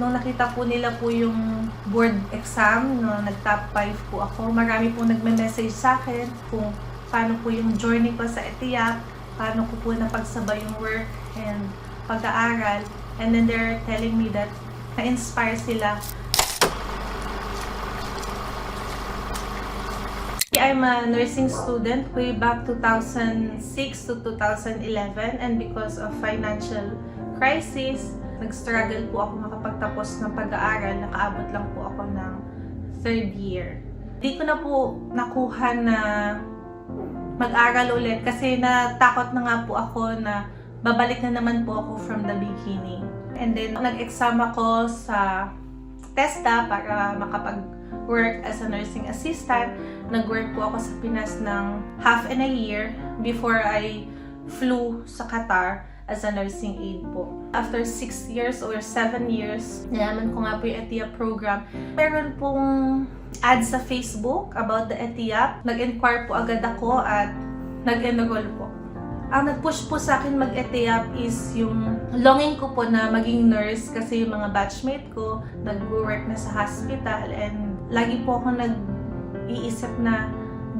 Nung nakita po nila po yung board exam, no, nag-top 5 po ako, marami po nagme-message sa akin kung paano po yung journey ko sa ETIAP, paano ko po napagsabay yung work and pag-aaral. And then they're telling me that na-inspire sila I'm a nursing student way back 2006 to 2011 and because of financial crisis, nag-struggle po ako makapagtapos ng pag-aaral. Nakaabot lang po ako ng third year. Di ko na po nakuha na mag-aral ulit kasi natakot na nga po ako na babalik na naman po ako from the beginning. And then, nag-exam ako sa TESDA para makapag-work as a nursing assistant. Nag-work po ako sa Pinas ng half and a year before I flew sa Qatar as a nursing aide po. After 6 years or 7 years, nalaman ko nga po yung ETIAP program. Meron pong ad sa Facebook about the ETIAP. Nag-inquire po agad ako at nag-enroll po. Ang nag-push po sa akin mag-ETIAP is yung longing ko po na maging nurse kasi yung mga batchmate ko nag-work na sa hospital and lagi po ako nag-iisip na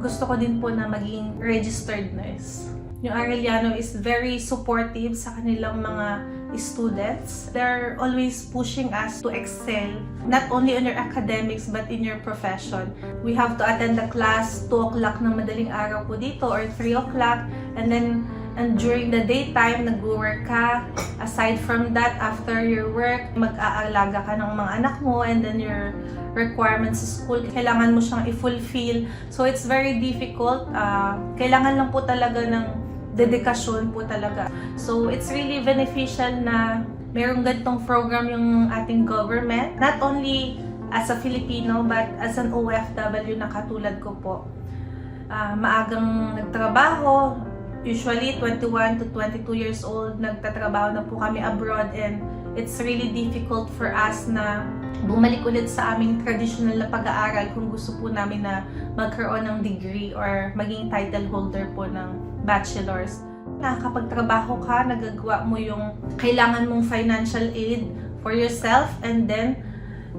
gusto ko din po na maging registered nurse. Yung Arellano is very supportive sa kanilang mga students. They're always pushing us to excel, not only on your academics but in your profession. We have to attend the class 2 o'clock ng madaling araw po dito or 3 o'clock and then and during the daytime, nag-work ka. Aside from that, after your work, mag-aalaga ka ng mga anak mo and then your requirements sa school, kailangan mo siyang i-fulfill. So, it's very difficult. Ah, kailangan lang po talaga ng dedikasyon po talaga. So, it's really beneficial na merong ganitong program yung ating government. Not only as a Filipino, but as an OFW na katulad ko po. Ah, maagang nagtrabaho, usually 21 to 22 years old, nagtatrabaho na po kami abroad and it's really difficult for us na bumalik ulit sa aming traditional na pag-aaral kung gusto po namin na magkaroon ng degree or maging title holder po ng bachelor's. Nakakapagtrabaho ka, nagagawa mo yung kailangan mong financial aid for yourself and then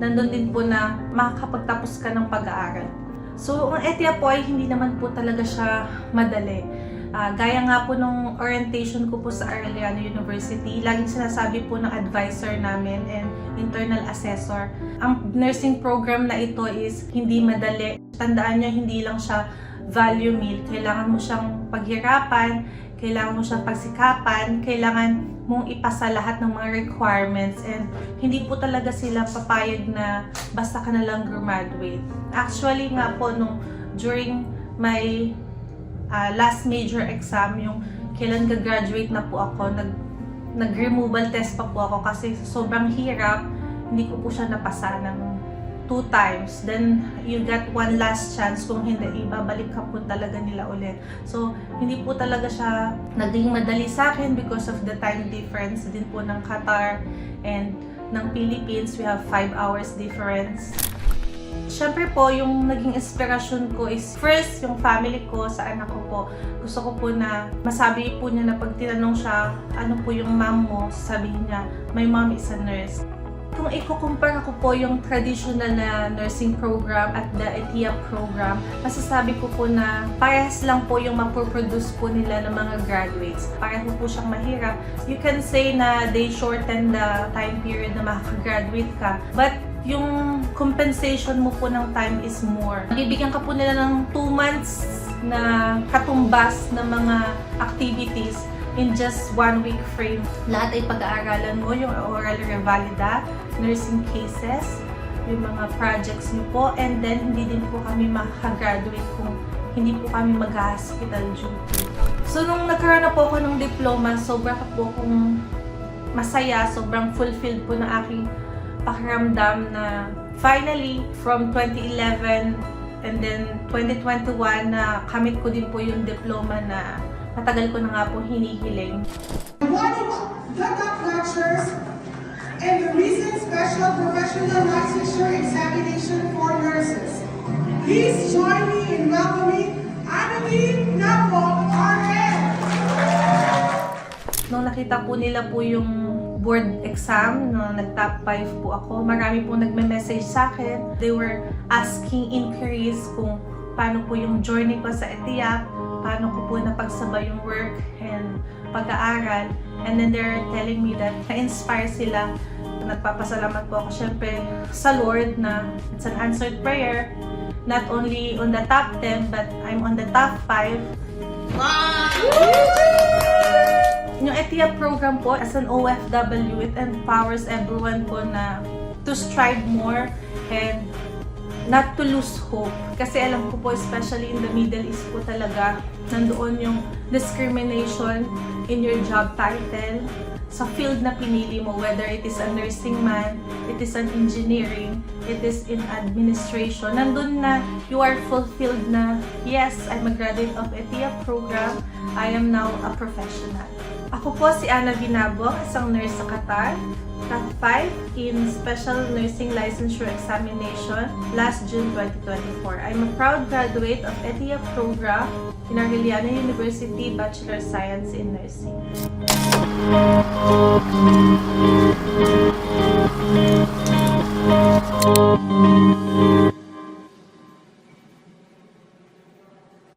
nandun din po na makakapagtapos ka ng pag-aaral. So, ang ETIA po ay hindi naman po talaga siya madali. Ah, gaya nga po nung orientation ko po sa Arellano University, laging sinasabi po ng advisor namin and internal assessor, ang nursing program na ito is hindi madali. Tandaan nyo, hindi lang siya value meal. Kailangan mo siyang paghirapan, kailangan mo siyang pagsikapan, kailangan mong ipasa lahat ng mga requirements and hindi po talaga sila papayag na basta ka na lang graduate. Actually nga po, nung during my ah, last major exam, yung kailan gagraduate na po ako, nag, nag-removal test pa po ako kasi sobrang hirap, hindi ko po siya napasa ng two times. Then, you got one last chance kung hindi, ibabalik ka po talaga nila ulit. So, hindi po talaga siya naging madali sa akin because of the time difference din po ng Qatar and ng Philippines. We have 5 hours difference. Siyempre po, yung naging inspirasyon ko is first, yung family ko sa anak ko po. Gusto ko po na masabi po niya na pag tinanong siya, ano po yung mom mo, sabihin niya, my mom is a nurse. Kung ikukumpara ko po yung traditional na nursing program at the ETIA program, masasabi ko po na parehas lang po yung mapoproduce po nila ng mga graduates. Pareho po siyang mahirap. You can say na they shorten the time period na makakagraduate ka. But yung compensation mo po ng time is more. Bibigyan ka po nila ng 2 months na katumbas ng mga activities in just one week frame. Lahat ay pag-aaralan mo, yung oral revalida, nursing cases, yung mga projects niyo po, and then hindi din po kami makakagraduate kung hindi po kami mag-hospital duty. So, nung nagkaroon na po ako ng diploma, sobra po akong masaya, sobrang fulfilled po na aking pakiramdam na finally, from 2011 and then 2021 na kamit ko din po yung diploma na matagal ko na nga po hinihiling. Awarding the top lectures and the recent special professional licensure examination for nurses. Please join me in welcoming Annalie Napo, RN. Nung nakita po nila po yung board exam no nag-top 5 po ako. Marami po nagme-message sa akin. They were asking inquiries kung paano po yung journey ko sa ETIAP, paano ko po napagsabay yung work and pag-aaral. And then they're telling me that na-inspire sila. Nagpapasalamat po ako syempre sa Lord na it's an answered prayer. Not only on the top 10, but I'm on the top 5 yung ETIA program po, as an OFW, it empowers everyone po na to strive more and not to lose hope. Kasi alam ko po, especially in the Middle East po talaga, nandoon yung discrimination in your job title, sa field na pinili mo, whether it is a nursing man, it is an engineering, it is in administration, nandun na you are fulfilled na, yes, I'm a graduate of ETIA program, I am now a professional. Ako po si Ana Binabong, isang nurse sa Qatar. Top 5 in Special Nursing Licensure Examination last June 2024. I'm a proud graduate of ETIA program in Argeliana University Bachelor of Science in Nursing.